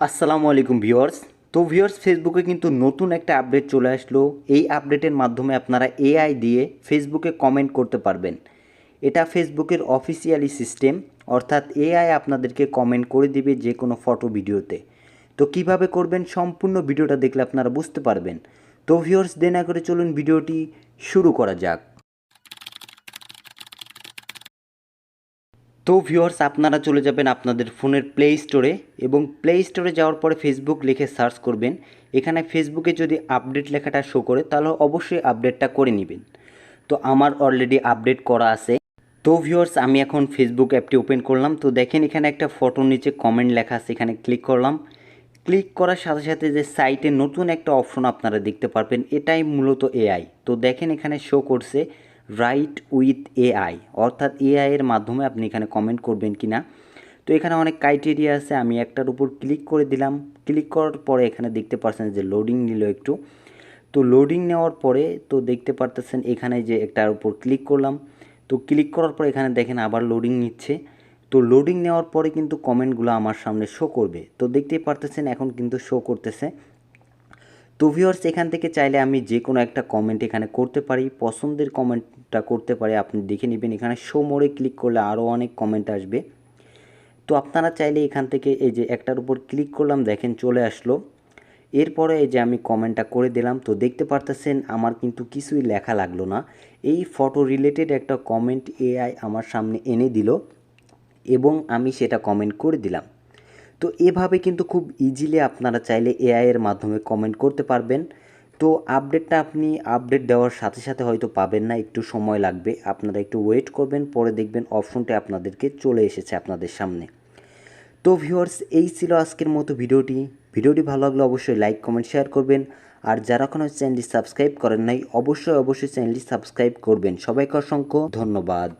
আসসালামু আলাইকুম ভিউয়ার্স। তো ভিউয়ার্স ফেসবুকে কিন্তু নতুন একটা আপডেট চলে আসলো। এই আপডেটের মাধ্যমে আপনারা এআই দিয়ে ফেসবুকে কমেন্ট করতে পারবেন। এটা ফেসবুকের অফিসিয়ালি সিস্টেম অর্থাৎ এআই আপনাদেরকে কমেন্ট করে দিবে যে কোনো ফটো ভিডিওতে। তো কীভাবে করবেন সম্পূর্ণ ভিডিওটা দেখলে আপনারা বুঝতে পারবেন। তো ভিউয়ার্স দেনা করে চলুন ভিডিওটি শুরু করা যাক। তো ভিউয়ার্স আপনারা চলে যাবেন আপনাদের ফোনের প্লে স্টোরে এবং প্লে স্টোরে যাওয়ার পরে ফেসবুক লিখে সার্চ করবেন। এখানে ফেসবুকে যদি আপডেট লেখাটা শো করে, তাহলে অবশ্যই আপডেটটা করে নেবেন। তো আমার অলরেডি আপডেট করা আছে। তো ভিউয়ার্স আমি এখন ফেসবুক অ্যাপটি ওপেন করলাম। তো দেখেন এখানে একটা ফটোর নিচে কমেন্ট লেখা আছে, এখানে ক্লিক করলাম। ক্লিক করার সাথে সাথে যে সাইটে নতুন একটা অপশন আপনারা দেখতে পারবেন, এটাই মূলত এআই তো দেখেন এখানে শো করছে রাইট উইথ এআই অর্থাৎ এআই এর মাধ্যমে আপনি এখানে কমেন্ট করবেন কি না তো এখানে অনেক ক্রাইটেরিয়া আছে, আমি একটার উপর ক্লিক করে দিলাম। ক্লিক করার পরে এখানে দেখতে পাচ্ছেন যে লোডিং নিল একটু। তো লোডিং নেওয়ার পরে তো দেখতে পারতেছেন এখানে যে একটার উপর ক্লিক করলাম। তো ক্লিক করার পর এখানে দেখেন আবার লোডিং নিচ্ছে। তো লোডিং নেওয়ার পরে কিন্তু কমেন্টগুলো আমার সামনে শো করবে। তো দেখতেই পারতেছেন এখন কিন্তু শো করতেছে। তো ভিউয়ার্স এখান থেকে চাইলে আমি যে কোনো একটা কমেন্ট এখানে করতে পারি, পছন্দের কমেন্টটা করতে পারি, আপনি দেখে নেবেন। এখানে শো মোড়ে ক্লিক করলে আরও অনেক কমেন্ট আসবে। তো আপনারা চাইলে এখান থেকে এই যে একটার উপর ক্লিক করলাম, দেখেন চলে আসলো। এরপরে এই যে আমি কমেন্টটা করে দিলাম, তো দেখতে পারতেছেন আমার কিন্তু কিছুই লেখা লাগল না। এই ফটো রিলেটেড একটা কমেন্ট এআই আমার সামনে এনে দিল এবং আমি সেটা কমেন্ট করে দিলাম। তো এভাবে কিন্তু খুব ইজিলি আপনারা চাইলে এআই এর মাধ্যমে কমেন্ট করতে পারবেন। তো আপডেটটা আপনি আপডেট দেওয়ার সাথে সাথে হয়তো পাবেন না, একটু সময় লাগবে। আপনারা একটু ওয়েট করবেন, পরে দেখবেন অপশনটা আপনাদেরকে চলে এসেছে আপনাদের সামনে। তো ভিউয়ার্স এই ছিল আজকের মতো ভিডিওটি। ভিডিওটি ভালো লাগলে অবশ্যই লাইক কমেন্ট শেয়ার করবেন। আর যারা কোনো চ্যানেলটি সাবস্ক্রাইব করেন নাই, অবশ্যই অবশ্যই চ্যানেলটি সাবস্ক্রাইব করবেন। সবাইকে অসংখ্য ধন্যবাদ।